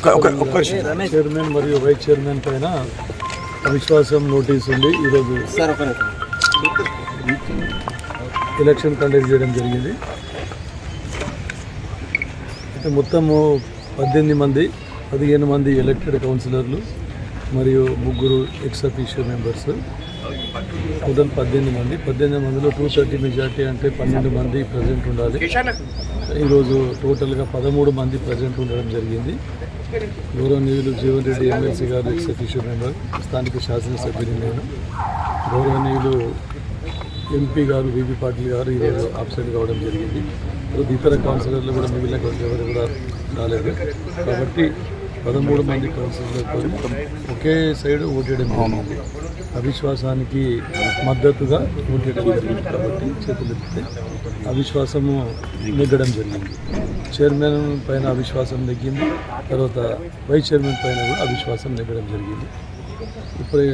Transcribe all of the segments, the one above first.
ఒక్క ఒక్క. చైర్మన్ మరియు వైస్ చైర్మన్ పైన అవిశ్వాసం నోటీస్ ఉంది. ఈరోజు. ఎలక్షన్ కండక్ట్ చేయడం జరిగింది. అయితే మొత్తము పద్దెనిమిది మంది పదిహేను మంది ఎలక్టెడ్ కౌన్సిలర్లు మరియు ముగ్గురు ఎక్స్ అఫీషియల్ మెంబర్స్ టోటల్ పద్దెనిమిది మంది. పద్దెనిమిది మందిలో టూ థర్టీ మెజార్టీ అంటే పన్నెండు మంది ప్రజెంట్ ఉండాలి. ఈరోజు టోటల్గా పదమూడు మంది ప్రజెంట్ ఉండడం జరిగింది. గౌరవనీయులు జీవన్ రెడ్డి ఎమ్మెల్సీ గారు ఎక్స్ మెంబర్ స్థానిక శాసనసభ్యుని నేను. గౌరవనీయులు ఎంపీ గారు వివి పాటిల్ గారు ఈరోజు అబ్సెంట్ కావడం జరిగింది. ఇతర కౌన్సిలర్లు కూడా మిగిలిన కొంచెం ఎవరు కూడా రాలేదు. కాబట్టి పదమూడు మంది కౌన్సిలర్లతో ఒకే సైడ్ ఓటేయడం జరిగింది. అవిశ్వాసానికి మద్దతుగా ఓటేయడం జరిగింది కాబట్టి చేతులు ఎత్తితే అవిశ్వాసము నెగ్గడం జరిగింది. చైర్మన్ పైన అవిశ్వాసం నెగ్గింది. తర్వాత వైస్ చైర్మన్ పైన కూడా అవిశ్వాసం నెగ్గడం జరిగింది. ఇప్పుడే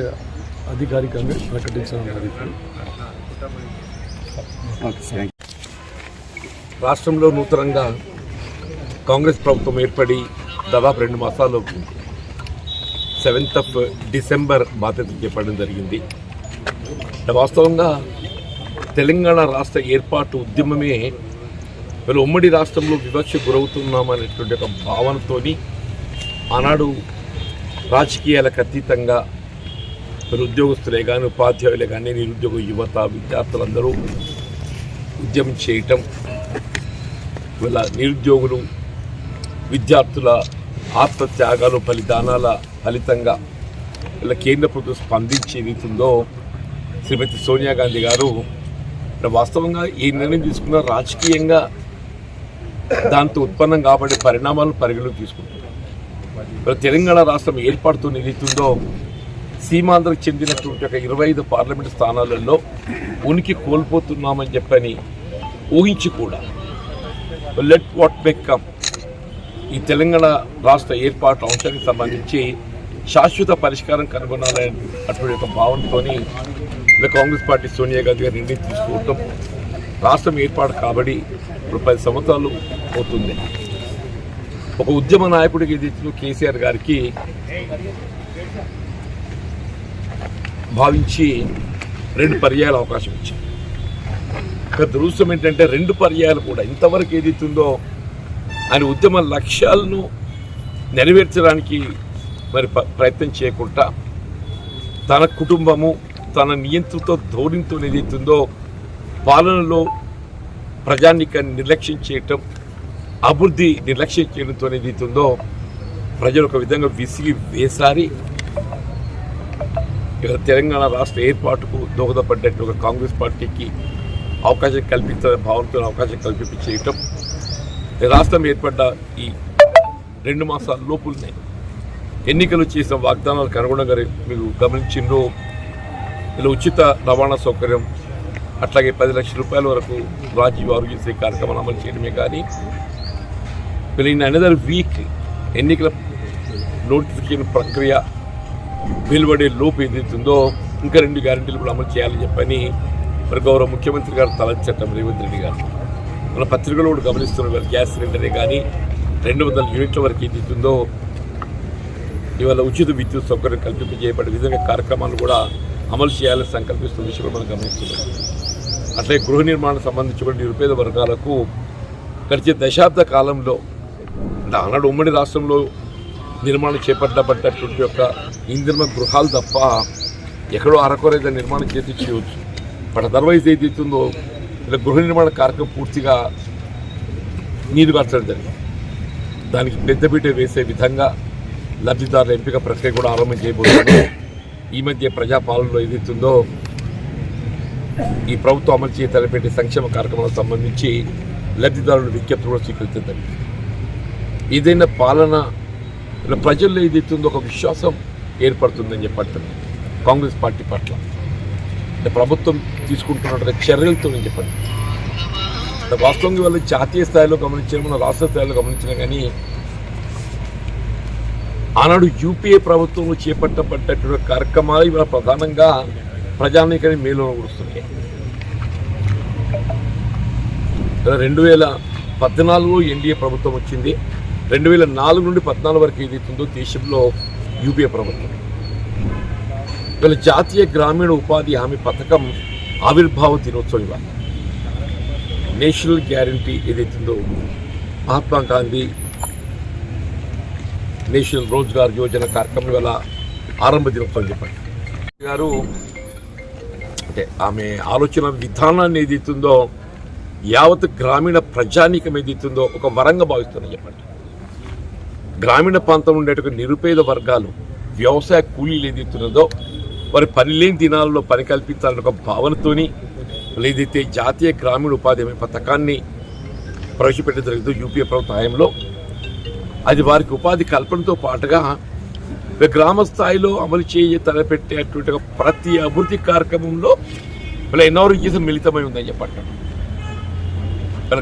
అధికారికంగా ప్రకటించనున్నారు ఇప్పుడు రాష్ట్రంలో నూతనంగా కాంగ్రెస్ ప్రభుత్వం ఏర్పడి దాదాపు రెండు మాసాలు సెవెంత్ ఆఫ్ డిసెంబర్ బాధ్యత చెప్పడం జరిగింది. వాస్తవంగా తెలంగాణ రాష్ట్ర ఏర్పాటు ఉద్యమమే మరి ఉమ్మడి రాష్ట్రంలో వివక్ష గురవుతున్నామనేటువంటి ఒక భావనతోని ఆనాడు రాజకీయాలకు అతీతంగా మరి ఉద్యోగస్తులే కానీ ఉపాధ్యాయులే కానీ నిరుద్యోగ యువత విద్యార్థులందరూ ఉద్యమం చేయటం వీళ్ళ నిరుద్యోగులు విద్యార్థుల ఆత్మత్యాగాలు బలిదానాల ఫలితంగా ఇలా కేంద్ర ప్రభుత్వం స్పందించి ఏదైతుందో శ్రీమతి సోనియా గాంధీ గారు వాస్తవంగా ఈ నిర్ణయం తీసుకున్న రాజకీయంగా దాంతో ఉత్పన్నం కాబడే పరిణామాలను పరిగణలోకి తీసుకుంటున్నారు. ఇప్పుడు తెలంగాణ రాష్ట్రం ఏర్పాటుతో నిలుతుందో సీమాంధ్రకు చెందినటువంటి ఒక ఇరవై ఐదు పార్లమెంటు స్థానాలలో ఉనికి కోల్పోతున్నామని చెప్పని ఊహించి కూడా. లెట్ వాట్ మే కమ్ ఈ తెలంగాణ రాష్ట్ర ఏర్పాటు అంశానికి సంబంధించి శాశ్వత పరిష్కారం కనుగొనాలనే అటువంటి ఒక భావనతోని కాంగ్రెస్ పార్టీ సోనియా గాంధీ గారు నిర్ణయం తీసుకోవటం రాష్ట్రం ఏర్పాటు కాబట్టి ఇప్పుడు పది సంవత్సరాలు అవుతుంది. ఒక ఉద్యమ నాయకుడికి ఎదుర్కొన్న కేసీఆర్ గారికి భావించి రెండు పర్యాయాల అవకాశం ఇచ్చారు. ఒక దురుస్తం ఏంటంటే రెండు పర్యాయాలు కూడా. ఇంతవరకు ఏదైతుందో ఆయన ఉద్యమ లక్ష్యాలను నెరవేర్చడానికి మరి ప్రయత్నం చేయకుండా తన కుటుంబము తన నియంత్రణతో ధోరణితో ఏదైతుందో పాలనలో ప్రజానికాన్ని నిర్లక్ష్యం చేయటం అభివృద్ధి నిర్లక్ష్యం చేయడంతో ఏదైతుందో ప్రజలు ఒక విధంగా విసిగి వేసారి. ఇక్కడ తెలంగాణ రాష్ట్ర ఏర్పాటుకు దోహదపడ్డట్టు ఒక కాంగ్రెస్ పార్టీకి అవకాశం కల్పించే భావనతో అవకాశం కల్పించి చేయటం రాష్ట్రం ఏర్పడ్డ ఈ రెండు మాసాల లోపులనే ఎన్నికలు చేసిన వాగ్దానాలకు అనుగుణంగా మీరు గమనించిండ్రో. ఇలా ఉచిత రవాణా సౌకర్యం అట్లాగే పది లక్షల రూపాయల వరకు రాజీవ్ ఆరోగ్యశ్రీ కార్యక్రమాన్ని అమలు చేయడమే కానీ వీళ్ళు ఇన్ అనదర్ వీక్ ఎన్నికల నోటిఫికేషన్ ప్రక్రియ వెలువడే లోపు ఏదైతుందో ఇంకా రెండు గ్యారంటీలు కూడా అమలు చేయాలని చెప్పని మరి గౌరవ ముఖ్యమంత్రి గారు తలంచటం రేవంత్ రెడ్డి గారు మన పత్రికలో కూడా గమనిస్తున్న గ్యాస్ సిలిండరే కానీ రెండు వందల యూనిట్ల వరకు ఏదైతుందో ఇవాళ ఉచిత విద్యుత్ సౌకర్యం కల్పింపజేయబడే విధంగా కార్యక్రమాలు కూడా అమలు చేయాలని సంకల్పిస్తున్న విషయం మనం గమనిస్తున్నాం. అట్లే గృహ నిర్మాణం సంబంధించి కూడా నిరుపేద వర్గాలకు గడిచే దశాబ్ద కాలంలో అంటే ఆనాడు ఉమ్మడి రాష్ట్రంలో నిర్మాణం చేపట్టబడ్డటువంటి యొక్క ఇంధన గృహాలు తప్ప ఎక్కడో అరకొరైతే నిర్మాణం చేసి చేయవచ్చు. బట్ అదర్వైజ్ ఏదైతుందో ఇలా గృహ నిర్మాణ కార్యక్రమం పూర్తిగా నీరు కార్చడం జరిగింది. దానికి పెద్దపీట వేసే విధంగా లబ్ధిదారుల ఎంపిక ప్రక్రియ కూడా ఆరంభం చేయబోతుంది ఈ మధ్య ప్రజాపాలనలో ఏదైతుందో ఈ ప్రభుత్వం అమలు చేయ తలపెట్టే సంక్షేమ కార్యక్రమాలకు సంబంధించి లబ్ధిదారుల విజ్ఞప్తి కూడా స్వీకరించడం ఏదైనా పాలన ఇలా ప్రజల్లో ఏదైతుందో ఒక విశ్వాసం ఏర్పడుతుందని చెప్పండి కాంగ్రెస్ పార్టీ పట్ల. అంటే ప్రభుత్వం తీసుకుంటున్నటువంటి చర్యలతో నేను చెప్పండి అంటే వాస్తవంగా వాళ్ళు జాతీయ స్థాయిలో గమనించిన మన రాష్ట్ర స్థాయిలో గమనించిన కానీ ఆనాడు యూపీఏ ప్రభుత్వంలో చేపట్టబడ్డటువంటి కార్యక్రమాలు ఇవాళ ప్రధానంగా ప్రజానీకాన్ని మేలు కూడుస్తున్నాయి రెండు వేల పద్నాలుగులో ఎన్డీఏ ప్రభుత్వం వచ్చింది. రెండు వేల నాలుగు నుండి పద్నాలుగు వరకు ఏదైతుందో దేశంలో యూపీఏ ప్రభుత్వం. వీళ్ళ జాతీయ గ్రామీణ ఉపాధి హామీ పథకం ఆవిర్భావ దినోత్సవం ఇవాళ నేషనల్ గ్యారంటీ ఏదైతుందో మహాత్మా గాంధీ నేషనల్ రోజ్గార్ యోజన కార్యక్రమం వల్ల ఆరంభ దినోత్సవం చెప్పండి గారు అంటే ఆమె ఆలోచన విధానాన్ని ఏదైతుందో యావత్ గ్రామీణ ప్రజానీకం ఏదైతుందో ఒక వరంగా భావిస్తున్నాను చెప్పండి. గ్రామీణ ప్రాంతంలో ఉండేటువంటి నిరుపేద వర్గాలు వ్యవసాయ కూలీలు ఏదైతున్నదో వారి పని లేని దినాలలో పని కల్పించాలనే ఒక భావనతోని ఏదైతే జాతీయ గ్రామీణ ఉపాధి హామీ పథకాన్ని ప్రవేశపెట్టడం జరిగిందో యూపీఏ ప్రభుత్వ హయాంలో అది వారికి ఉపాధి కల్పనతో పాటుగా గ్రామ స్థాయిలో అమలు చేయ తలపెట్టేటువంటి ప్రతి అభివృద్ధి కార్యక్రమంలో ఇలా ఎన్ఆర్ఓ చేసిన మిళితమై ఉందని చెప్పండి.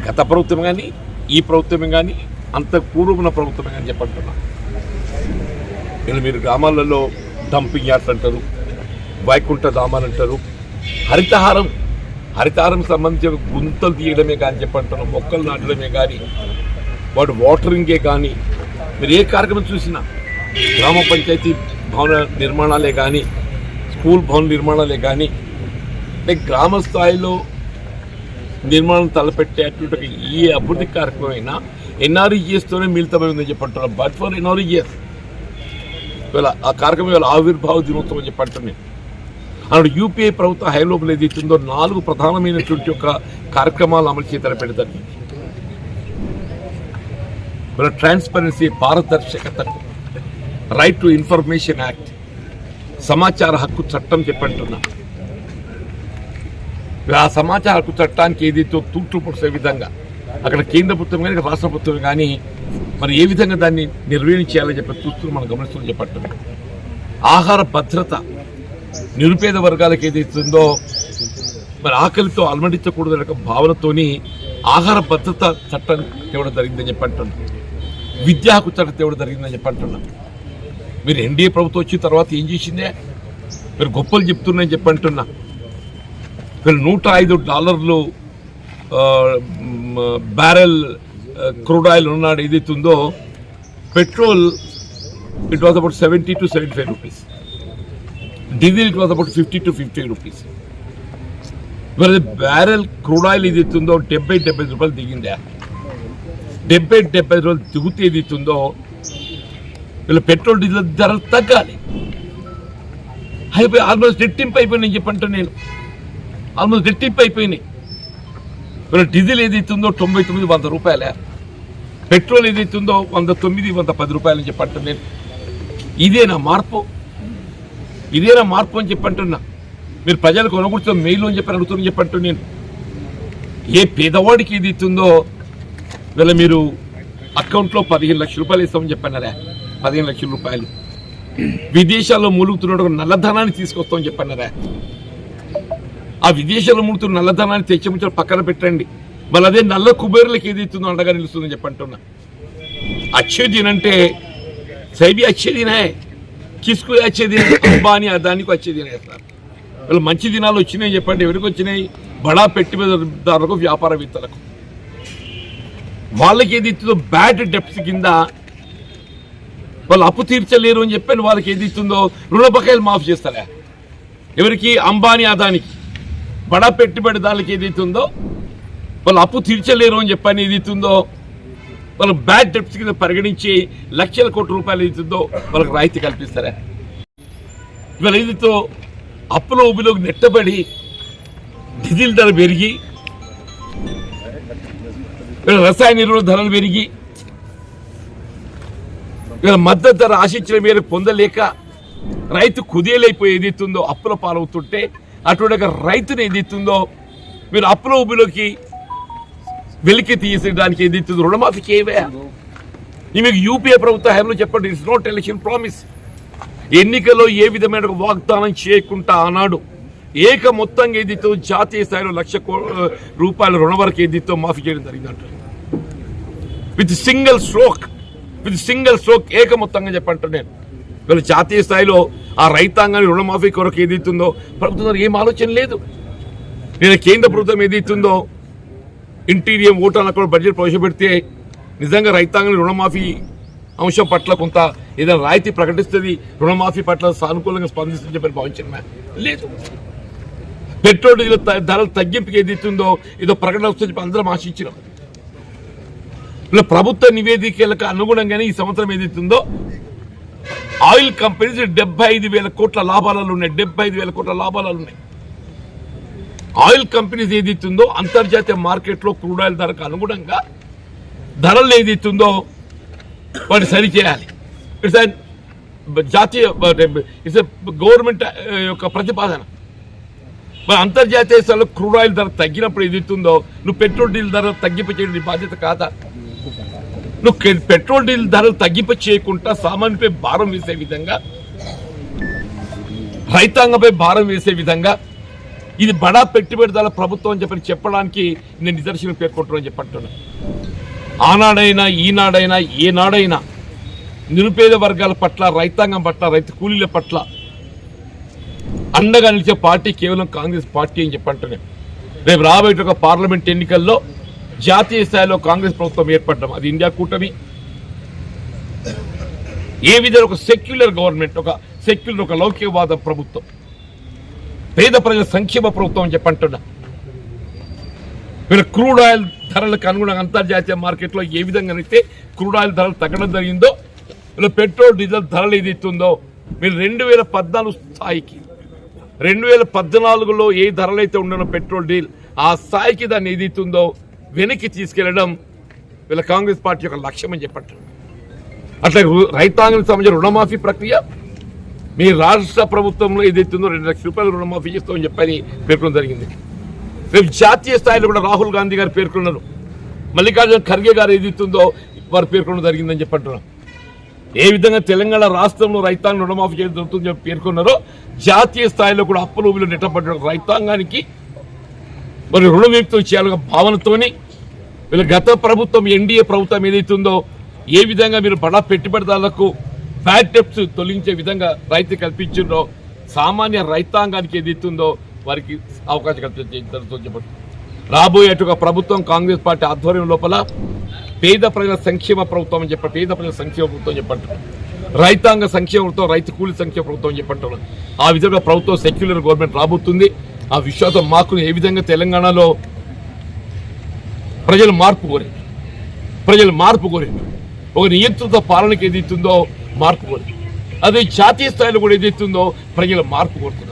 గత ప్రభుత్వం కానీ ఈ ప్రభుత్వం కానీ అంత పూర్వమున్న ప్రభుత్వమే కానీ చెప్పంటున్నాను ఇలా మీరు గ్రామాలలో డంపింగ్ యార్డ్స్ అంటారు వైకుంఠ ధామాలు అంటారు. హరితహారం హరితహారం సంబంధించిన గుంతలు తీయడమే కానీ చెప్పంటున్నాం మొక్కలు నాటడమే కానీ వాటి వాటరింగే కానీ మీరు ఏ కార్యక్రమం చూసినా గ్రామ పంచాయతీ భవన నిర్మాణాలే కానీ స్కూల్ భవన నిర్మాణాలే కానీ అంటే గ్రామ స్థాయిలో నిర్మాణం తలపెట్టేటువంటి ఏ అభివృద్ధి కార్యక్రమం అయినా ఎన్ఆర్ఈజిఎస్తోనే మిళితమై ఉందని చెప్పంటున్నాం బట్ ఫర్ ఎన్ఆర్ఈజిఎస్ ఇవాళ ఆ కార్యక్రమం ఇవాళ ఆవిర్భావ దినోత్సవం అని చెప్పంటున్నాను అన్నాడు యూపీఐ ప్రభుత్వ హైలోపల ఏదైతుందో నాలుగు ప్రధానమైనటువంటి యొక్క కార్యక్రమాలు అమలు చేయ పెడతాను మన ట్రాన్స్పరెన్సీ పారదర్శకత రైట్ టు ఇన్ఫర్మేషన్ యాక్ట్ సమాచార హక్కు చట్టం చెప్పంటున్నా ఆ సమాచార హక్కు చట్టానికి ఏదైతే తూట్లు పొడిసే విధంగా అక్కడ కేంద్ర ప్రభుత్వం కానీ రాష్ట్ర ప్రభుత్వం కానీ మరి ఏ విధంగా దాన్ని నిర్వహణ చేయాలని చెప్పి చూస్తూ మనం గమనిస్తూ చెప్పట్లేదు. ఆహార భద్రత నిరుపేద వర్గాలకు ఏదైతుందో మరి ఆకలితో అలమటించకూడదు అనే భావనతోని ఆహార భద్రత చట్టం తేవడం జరిగిందని చెప్పి అంటున్నాను విద్యా హక్కు చట్టం తేవడం జరిగిందని చెప్పి అంటున్నాను మీరు ఎన్డీఏ ప్రభుత్వం వచ్చిన తర్వాత ఏం చేసిందే? మీరు గొప్పలు చెప్తున్నాయని చెప్పి అంటున్నా మీరు నూట ఐదు డాలర్లు బ్యారెల్ క్రూడ్ ఆయిల్ ఉన్నాడు ఏదైతే ఉందో petrol it was about seventy two seventy five rupees diesel it was about fifty two fifty rupees మరి బ్యారెల్ క్రూడ్ ఆయిల్ ఏదైతే ఉందో డెబ్బై డెబ్బై రూపాయలు దిగిందా? డెబ్బై డెబ్బై రూపాయలు దిగుతే ఏదైతే ఉందో వీళ్ళ పెట్రోల్ డీజిల్ ధరలు తగ్గాలి. అయిపోయి ఆల్మోస్ట్ రెట్టింపు అయిపోయినాయి చెప్పంటే నేను. ఆల్మోస్ట్ రెట్టింపు అయిపోయినాయి మరి డీజిల్ ఏదైతుందో తొంభై తొమ్మిది వంద రూపాయలే. పెట్రోల్ ఏదైతుందో వంద తొమ్మిది వంద పది రూపాయలు అని చెప్పంటే నేను. ఇదేనా మార్పు? ఇదేనా మార్పు అని చెప్పంటున్నా మీరు ప్రజలు కొనగొడుతున్న మెయిల్ అని చెప్పి అడుగుతున్నా చెప్పంటు నేను. ఏ పేదవాడికి ఏది ఇస్తుందో వీళ్ళ మీరు అకౌంట్లో పదిహేను లక్షల రూపాయలు ఇస్తామని చెప్పన్నారా పదిహేను లక్షల రూపాయలు. విదేశాల్లో మూలుగుతున్నాడు నల్లధనాన్ని తీసుకొస్తామని చెప్పన్నారా ఆ విదేశాల్లో మూలుగుతున్న నల్లధనాన్ని తెచ్చముచ్చట పక్కన పెట్టండి. మళ్ళీ అదే నల్ల కుబేరులకు ఏది ఇస్తుందో అండగా నిలుస్తుందని చెప్పంటున్నా అచ్చే దిన్ అంటే సైబి అచ్చే కిస్కు అంబానీ అదానికి అచ్చేదినే సార్. వీళ్ళు మంచి దినాలు వచ్చినాయి చెప్పండి ఎవరికి వచ్చినాయి? బడా పెట్టుబడిదారులకు వ్యాపారవేత్తలకు. వాళ్ళకి ఏది ఇస్తుందో బ్యాడ్ డెప్స్ కింద వాళ్ళు అప్పు తీర్చలేరు అని చెప్పాను వాళ్ళకి ఏది ఇస్తుందో రుణ బకాయిలు మాఫ్ చేస్తారా ఎవరికి? అంబానీ అదానికి. బడా పెట్టుబడిదారులకు ఏది ఇస్తుందో వాళ్ళు అప్పు తీర్చలేరు అని చెప్పని ఏదైతుందో ఇస్తుందో వాళ్ళు బ్యాడ్ డెప్స్ కింద పరిగణించి లక్షల కోట్ల రూపాయలు ఏదైతుందో వాళ్ళకి రాయితీ కల్పిస్తారా? ఇవాళ ఏదైతే అప్పుల ఉబిలోకి నెట్టబడి డీజిల్ ధర పెరిగి రసాయన ఎరువుల ధరలు పెరిగి ఇవాళ మద్దతు ధర ఆశించిన మేరకు పొందలేక రైతు కుదేలైపోయి ఏదైతుందో అప్పుల పాలవుతుంటే అటువంటి ఒక రైతుని ఇస్తుందో మీరు అప్పుల ఊబిలోకి వెలికి తీసేయడానికి ఏదైతుందో రుణమాఫీకి ఏవే ఈ మీకు యూపీఏ ప్రభుత్వ హయాంలో చెప్పండి ఇట్స్ నాట్ ఎలక్షన్ ప్రామిస్ ఎన్నికల్లో ఏ విధమైన వాగ్దానం చేయకుండా ఆనాడు ఏక మొత్తంగా ఏదితో జాతీయ స్థాయిలో లక్ష కో రూపాయల రుణ వరకు ఏదితో మాఫీ చేయడం జరిగిందంట. With single stroke with single stroke ఏక మొత్తంగా చెప్పంట నేను. వీళ్ళు జాతీయ స్థాయిలో ఆ రైతాంగాన్ని రుణమాఫీ కొరకు ఏదైతుందో ప్రభుత్వం ఏం ఆలోచన లేదు. నేను కేంద్ర ప్రభుత్వం ఏదైతుందో ఇంటీరియం ఓటాల కూడా బడ్జెట్ ప్రవేశపెడితే నిజంగా రైతాంగం రుణమాఫీ అంశం పట్ల కొంత ఏదైనా రాయితీ ప్రకటిస్తుంది రుణమాఫీ పట్ల సానుకూలంగా స్పందిస్తుందని చెప్పని భావించిన లేదు. పెట్రోల్ డీజిల్ ధరల తగ్గింపుకి ఏది ఇస్తుందో ఏదో ప్రకటన వస్తుందని చెప్పి అందరం ఆశించినాం. ఇలా ప్రభుత్వ నివేదికలకు అనుగుణంగానే ఈ సంవత్సరం ఏదైతుందో ఆయిల్ కంపెనీస్ డెబ్బై ఐదు వేల కోట్ల లాభాలలో ఉన్నాయి. డెబ్బై ఐదు వేల కోట్ల లాభాలలో ఉన్నాయి. ఆయిల్ కంపెనీస్ ఏదైతుందో అంతర్జాతీయ మార్కెట్లో క్రూడ్ ఆయిల్ ధరకు అనుగుణంగా ధరలు ఏదైతుందో వాటి సరిచేయాలి ఇట్స్ జాతీయ ఇట్స్ గవర్నమెంట్ యొక్క ప్రతిపాదన. మరి అంతర్జాతీయ స్థాయిలో క్రూడ్ ఆయిల్ ధర తగ్గినప్పుడు ఏదైతుందో నువ్వు పెట్రోల్ డీజిల్ ధర తగ్గింపచేయడం నీ బాధ్యత కాదా? నువ్వు పెట్రోల్ డీజిల్ ధరలు తగ్గింప చేయకుండా సామాన్యుపై భారం వేసే విధంగా రైతాంగంపై భారం వేసే విధంగా ఇది బడా పెట్టుబడిదారుల ప్రభుత్వం అని చెప్పని చెప్పడానికి నేను నిదర్శనం పేర్కొంటున్నాను చెప్పంటున్నా ఆనాడైనా ఈనాడైనా ఏనాడైనా నిరుపేద వర్గాల పట్ల రైతాంగం పట్ల రైతు కూలీల పట్ల అండగా నిలిచే పార్టీ కేవలం కాంగ్రెస్ పార్టీ అని చెప్పంటున్నాను రేపు రాబోయే ఒక పార్లమెంట్ ఎన్నికల్లో జాతీయ స్థాయిలో కాంగ్రెస్ ప్రభుత్వం ఏర్పడడం అది ఇండియా కూటమి. ఏ విధంగా ఒక సెక్యులర్ గవర్నమెంట్ ఒక సెక్యులర్ ఒక లౌకికవాద ప్రభుత్వం పేద ప్రజల సంక్షేమ ప్రభుత్వం అని చెప్పంటున్నా మీరు క్రూడ్ ఆయిల్ ధరలకు అనుగుణంగా అంతర్జాతీయ మార్కెట్లో ఏ విధంగా అయితే క్రూడ్ ఆయిల్ ధరలు తగ్గడం జరిగిందో ఇలా పెట్రోల్ డీజిల్ ధరలు ఏదైతుందో మీరు రెండు వేల పద్నాలుగు స్థాయికి రెండు వేల పద్నాలుగులో ఏ ధరలైతే ఉండడం పెట్రోల్ డీల్ ఆ స్థాయికి దాన్ని ఏదైతుందో వెనక్కి తీసుకెళ్ళడం వీళ్ళ కాంగ్రెస్ పార్టీ యొక్క లక్ష్యం అని చెప్పట్టు. అట్లా రైతాంగానికి సంబంధించిన రుణమాఫీ ప్రక్రియ మీ రాష్ట్ర ప్రభుత్వంలో ఏదైతుందో రెండు లక్షల రూపాయలు రుణమాఫీ చేస్తామని చెప్పని పేర్కొనడం జరిగింది. రేపు జాతీయ స్థాయిలో కూడా రాహుల్ గాంధీ గారు పేర్కొన్నారు. మల్లికార్జున ఖర్గే గారు ఏదైతుందో వారు పేర్కొనడం జరిగిందని చెప్పంటున్నాం ఏ విధంగా తెలంగాణ రాష్ట్రంలో రైతాంగం రుణమాఫీ చేయడం జరుగుతుందని చెప్పి పేర్కొన్నారో జాతీయ స్థాయిలో కూడా అప్పులు ఊబిలో నెట్టబడ్డ రైతాంగానికి మరి రుణ విముక్తం చేయాలన్న భావనతోని వీళ్ళ గత ప్రభుత్వం ఎన్డీఏ ప్రభుత్వం ఏదైతుందో ఏ విధంగా మీరు బడా పెట్టుబడిదారులకు బ్యాడ్ టెప్స్ తొలగించే విధంగా రైతు కల్పించిందో సామాన్య రైతాంగానికి ఏదైతుందో వారికి అవకాశం కల్పించడం చెప్పండి రాబోయేట ఒక ప్రభుత్వం కాంగ్రెస్ పార్టీ ఆధ్వర్యం లోపల పేద ప్రజల సంక్షేమ ప్రభుత్వం అని చెప్పి పేద ప్రజల సంక్షేమ ప్రభుత్వం చెప్పంటారు రైతాంగ సంక్షేమ ప్రభుత్వం రైతు కూలి సంక్షేమ ప్రభుత్వం అని చెప్పంటారు ఆ విధంగా ప్రభుత్వం సెక్యులర్ గవర్నమెంట్ రాబోతుంది. ఆ విశ్వాసం మాకు ఏ విధంగా తెలంగాణలో ప్రజలు మార్పు కోరారు ప్రజలు మార్పు కోరారు ఒక నియంత్రిత పాలనకి ఏదైతుందో మార్పు కోరారు అదే జాతీయ స్థాయిలో కూడా ఏదైతుందో ప్రజలు మార్పు కోరుతున్నారు.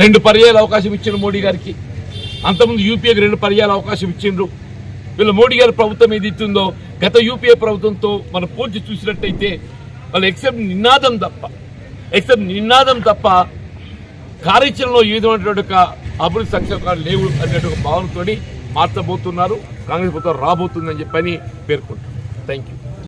రెండు పర్యాయాలు అవకాశం ఇచ్చిన మోడీ గారికి. అంతకుముందు యూపీఏకి రెండు పర్యాయాలు అవకాశం ఇచ్చిండ్రు. వీళ్ళ మోడీ గారి ప్రభుత్వం ఏది ఇస్తుందో గత యూపీఏ ప్రభుత్వంతో మనం పోల్చి చూసినట్టయితే వాళ్ళు ఎక్సెప్ట్ నినాదం తప్ప ఎక్సెప్ట్ నినాదం తప్ప కార్యాచరణలో ఏ విధమైనటువంటి ఒక అభివృద్ధి సంక్షేమాలు లేవు అనేటువంటి భావనతోటి మార్చబోతున్నారు కాంగ్రెస్ ప్రభుత్వం రాబోతుందని చెప్పని పేర్కొంటారు థ్యాంక్ యూ